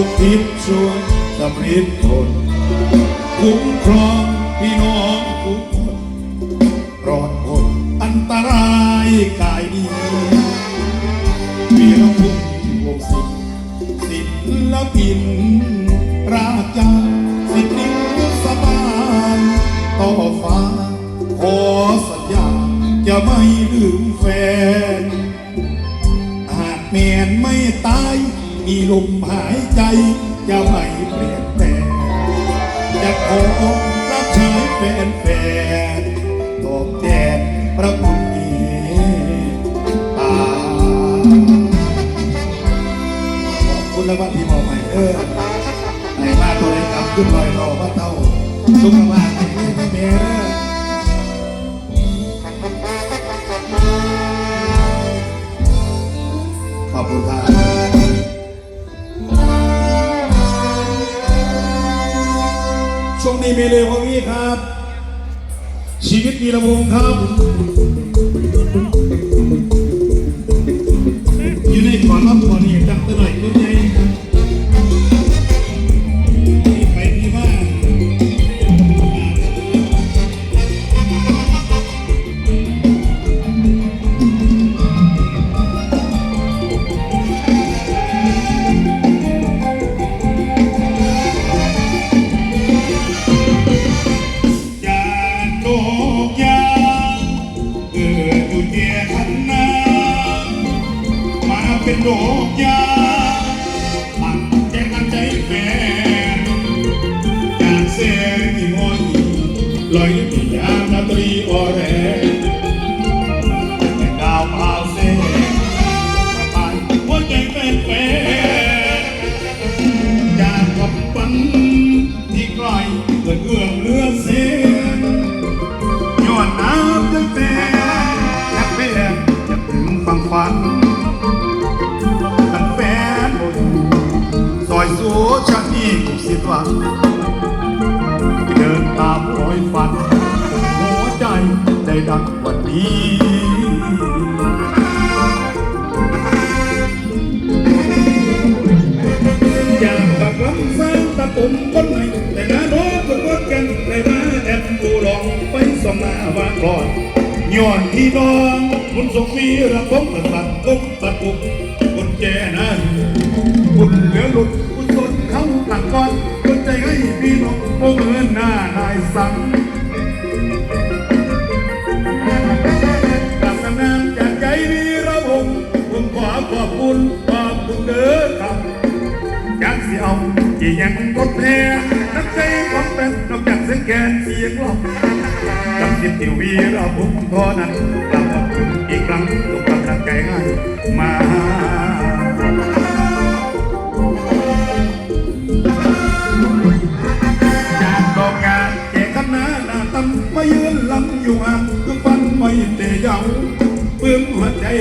ทุกทิศช่วยสำริดผลคุ้มครองพี่น้องทุกคนปลอดพ้นอันตรายกายดีวีรพุ่งวงศิลป์ศิลปิน ราชาสิทธิสบานต่อฟ้าขอสัญญาจะไม่ลืมแฟน หากแมนไม่ตาย มีลมหายใจจะไม่เปลี่ยนแปลงจะขอรับใช้แฟนแฟนตอบแทนพระคุณนี้ตาขอบคุณและว่าที่มอให้เออในมาตัวในกลับขึ้นลอยรอว่าเต้าสุขภาพให้แม่แม่ ช่วงนี้มีเลวกว่านี้ครับ ชีวิตมีระวงครับ ยางตั้งใจตั้งใจแฟนกากเสียงที่งอนลอยที่ยานาตรีออแรแวังเดินตามรอยฝัน หัวใจได้ดังวันนี้อยากบักลำสร้างตะตุ่มคนใหม่แต่นาโน้ก็กดกันในมาแอบกูลองไปส่องหน้าว่าก่อนย้อนที่น้องมุนส่งวีระพงตะสัตว์กบตะปุกคนแก่นั้นคุณเหลือหลุด พี่น้องโอเหมือนหน้านายสังกลับกันน้ำจากใจวีระพงผมขอขอบคุณขอบคุณเด้อครับอยากสิเอาที่ยังกดแพ้นักใจของเป็นนอกจากเสียงแกนเสียงหลอกจำสิบทีวีเราผมทอนั้นกลับขอบคุณอีกครั้งทุกกำลังใจให้มา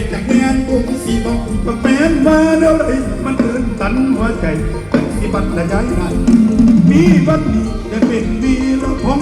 จจากงานผมสีบอกบอกแฟนมาเดี๋ยวไรมันเดินตันหัวใจตั้งสิบัตรใจนั้นมีวันนี้จะเป็นวีละพง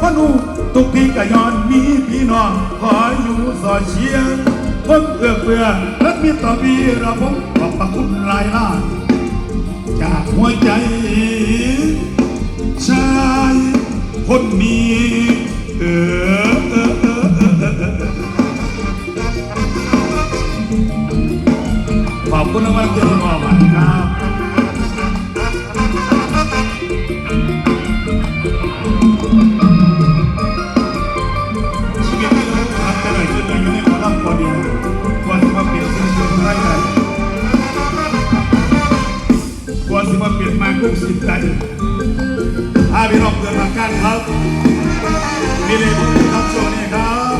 พอนูทุกที่ก็ย้อนมีพี่น้องขออยู่สอเชียร์ผมเอื้อเฟื้อและมีต่อวีละพงขอบพระคุณหลายล้านจากหัวใจชายคนนี้ ลี่ยนมากุ้งสิบใจถ้าพี่น้องเกิดมากันครับมีเลยผมครับช่วงนี้ครับ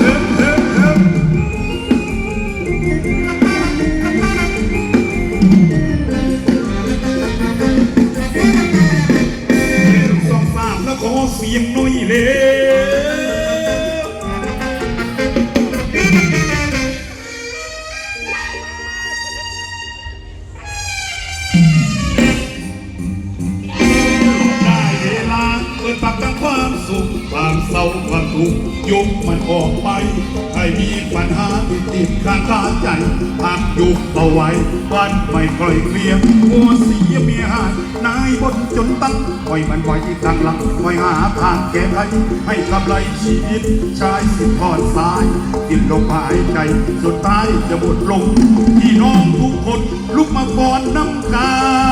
เฮ้มเฮ้มเฮ้มหนึ่งสองสามแล้วขอเสียงหน่อยเลย ยุบมันออกไป ให้มีปัญหาที่ติดข้างคาใจพักยุบเอาไว้วันไม่ค่อยเคลียร์หัวเสียเมียหายนายบนจนตั้งปล่อยมันไว้ที่ทางหลังคอยหาทางแก้ไขให้กำไรชีวิตชายสิทอดสายกินลมหายใจสุดท้ายจะหมดลงพี่น้องทุกคนลุกมาฟ้อนน้ำกัน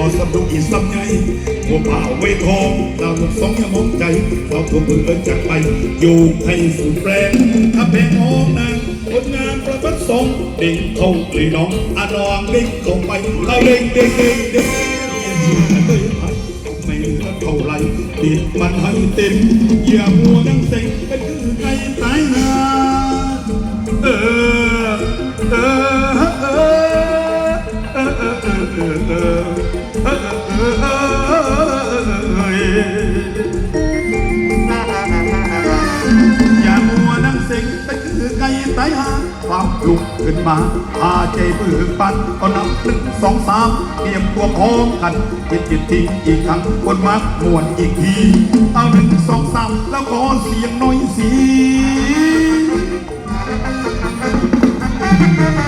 สาวก็สนุกอีสำไงหัวป่าไว้ทองเราลูกสองยามองใจเราตัวมือเอินจากไป อยู่ให้สุดแรงถ้าแพงห้องนางคนงานประพัดสงเด็กเข้าเลยน้องอาดองเด็กเข้าไปเราเด็กเด็กเด็กเด็กไม่เหลือเท่าไรติดมันให้เต็มอย่ามัวนั่งเซ็งเป็นคือไก่ตายหาเออเออเออเอย่ามัวนั่งเซ็งแต่คือไก่ตายหาความลุกขึ้นมาพาใจเบิกปันก็นับหนึ่งสองสามเตรียมตัวพร้อมกันจิตจิตทิ้งอีกครั้งคนมักมวนอีกที เอาหนึ่งสองสามแล้วขอเสียงหน่อยสิ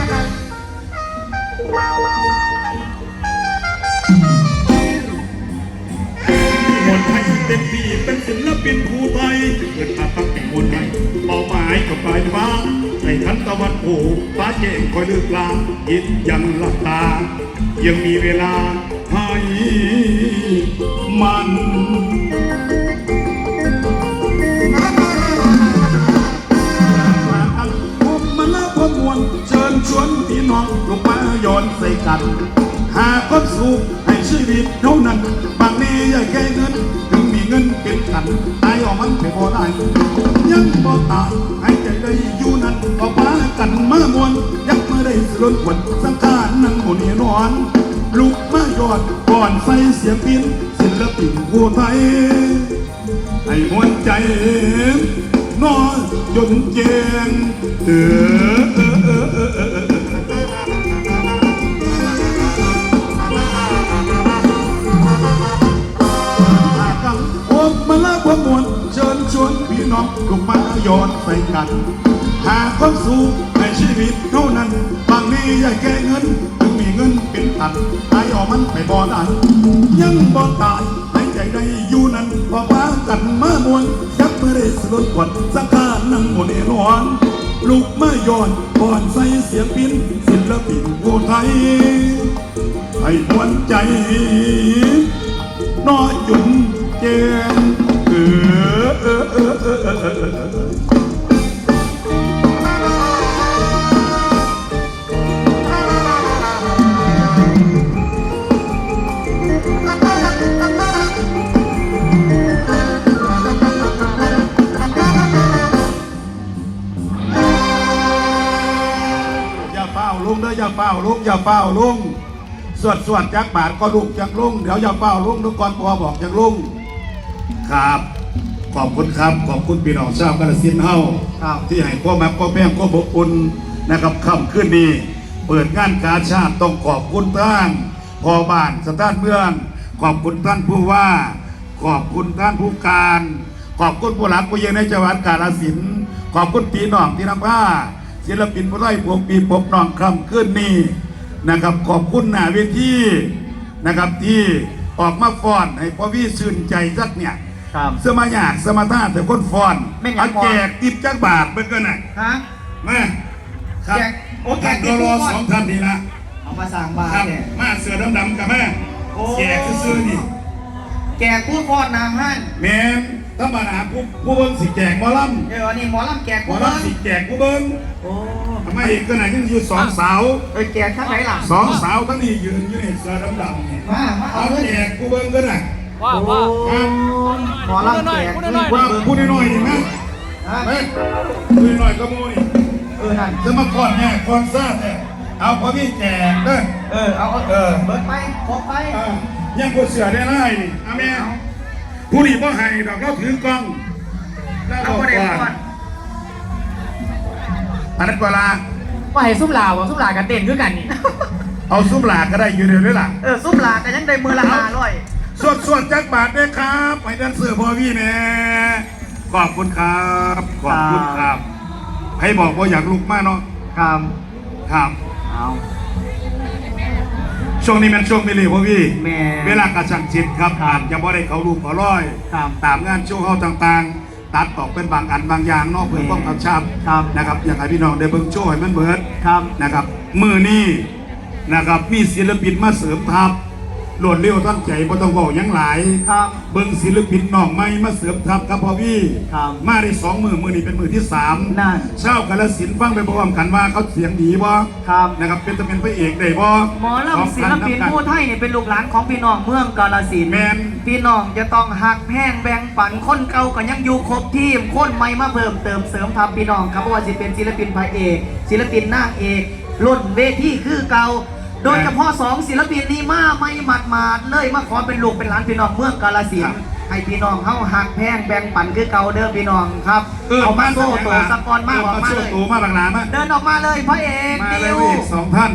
ม เต็มที่เป็นศิลปินผู้ไทยเกิดมาตั้งแต่มนไทยเป้าหมายกับปลายฟ้าในทันตะวันโผฟ้าแจ้งคอยเลือกลางยิดยังหลับตา ยังมีเวลาให้มันผมมาแล้วพมวนเชิญชวนพี่น้องลงมาย้อนใส่กัน หาความสุขให้ชีวิตเท่านั้น บางนี้อย่าแค่เงินถึง เงินเป็นกันตายออกมันไม่พอได้ยังบ่ตายให้ใจได้อยู่นั้นก็พากันมามวนยักไม่ได้สลดขวัญสังขารนั่งบนเนอน ลุกมายอดก่อนใส่เสียงปินศิลปินผู้ไทยให้มวนใจนอนจนเจงเออเออเออเออ ลุกมาย้อนใส่กัน หาความสุขในชีวิตเท่านั้น บางนี้อย่าแก้เงินถึงมีเงินเป็นตันตายออกมันไม่บ่อได้ยังบ่ตายหายใจได้อยู่นั้นพอพากันมามวนยักไม่ได้สลดขวัญสังขารนั่งบนเอนวนลุกมาย้อนก่อนใส่เสียงปินศิลปินผู้ไทยให้มวนใจ ออย่าเฝ้าลุงอย่าเฝ้าลุงสวดสวดจักบาทก็ลุกจักลุงเดี๋ยวอย่าเฝ้าลุงทุกคนพอบอกจักลุงครับ ขอบคุณครับขอบคุณพี่น้องชาวกาฬสินธุ์เฮาครับที่ให้ความมักความแม่งความอบอุ่นนะครับค่ำขึ้นนี้เปิดงานกาชาติต้องขอบคุณท่านพอบ้านสถานเมือง ขอบคุณท่านผู้ว่า ขอบคุณท่านผู้การ ขอบคุณผู้หลักผู้ใหญ่ในจังหวัดกาฬสินธุ์ขอบคุณพี่น้องที่นำผ้า ศิลปินผู้ไร้พวงปีพบน้องคำขึ้นนี้นะครับ ขอบคุณหน้าเวทีนะครับที่ออกมาฟ้อนให้พ่อพี่ชื่นใจสักเนี่ยครับ เสื้อมาอยากเสื้อมาท่าแต่คนฟ้อนไม่อยากเอาฟ้อนแจกติบจักบาทเบิ่งกันน่ะฮะ มาครับแจกโอ้แจท่านกติ๊ก็บรอทุกคนสองท่านนี่ละเอามาสั่งบาทครับเนี่ย มาเสือดำๆกับแม่โอ้ แจกซื้อๆนี่แจกผู้ฟอดนางฮั่นแม่น ธรรมดาผู้ผู้เบิ่งสิแจกหมอลเดี๋ยวนี้หมอลำแจกำหมผู้อเบิ้งลำสิแจกผู้เบิ่งโอ้ทำไมเห็นกันไหนยังอยู่สองสาวเออแจกข้างไหนล่ะสองสาวทั้งนี้ยืนอยู่ในเสือดำๆนี่มามาเอาเอาเลยแจกผู้เบิ่งกันน่ะว่าว่าครับหมอลำแจกพูดหน่อยพูว่าดหน่อยพูดน้อยๆนี่นะฮะเฮ้ยพูดน้อยๆก็โมนี่เออนั่นจะมาก่อนเนี่ยก่อนซ่าเนี่ยเอาพอพี่แจกเด้อเออเอาเอาเออเบิดไปครบไปเออยังกดเสือได้ไรนี่อาแม่ ผู้นี้บ่ให้ดอกเราถือกล้องแล้วเอาบอกประเด็นว่าก่อนอันนั้นเวลาว่าให้ซุ่มลาวอะซุ่มลากันเต้นคือกันนี่ เอาซุ้มหลากก็ได้อยู่เดียวด้วยล่ะเออซุปหลากันยังได้มือละห้าร้อยส่วนส่วนจักบาทด้วยครับไปดันเสือพ่อพี่แน่ขอบคุณครับขอบคุณครับ ให้บอกว่าอยากลุกมากเนาะครับครับ เอา ช่วงนี้มันช่วงมิลลีพ่อพี่แม่เวลากระชังชิดครับอาจจะบ่ได้เขาลูกเขาร้อยครับตามงานโชว์เขาต่างๆ ตัดออกเป็นบางอันบางอย่างเนอกเพื่อป้องกันชับครับ นะครับอยากให้พี่น้องได้เบิ่งโชว์ให้มันเบิดครับ นะครับมือนี้นะครับมีศิลปินมาเสริมทัพ โหลดเร็วตั้งใจบ่ต้องบอกหยังหลายครับ เบิ่งศิลปินน้องใหม่มาเสริมทัพครับพ่อพี่ครับมาได้สองมือมือนี้เป็นมือที่สามนั่นเช้ากาลสินธุ์ฟังไปพร้อมกันว่าเขาเสียงดีบ่ครับนะครับเป็นตะเป็นพระเอกได้บ่หมอลำศิลปินผู้ไทยเนี่ยเป็นลูกหลานของพี่น้องเมืองกาฬสินธุ์แม่นพี่น้องจะต้องหักแห้งแบ่งปันคนเก่าก็ยังอยู่ครบทีมคนใหม่มาเพิ่มเติมเสริมทัพพี่น้องครับเพราะว่าสิเป็นศิลปินพระเอกศิลปินนางเอกรุ่นเวทีคือเก่า โดยเฉพาะสองศิลปินนี้มาไม่หมาดมาดๆเลยมาขอเป็นลูกเป็นหลานพี่น้องเมืองกาฬสินธุ์ให้พี่น้องเฮาหักแพงแบ่งปันคือเก่าเด้อพี่น้องครับเอามาโซ่โตสกอนมาออกมาโซ่เลย โตมาบางลามาเดินออกมาเลยพระเอกมาดิเลยวพระเอกสองท่าน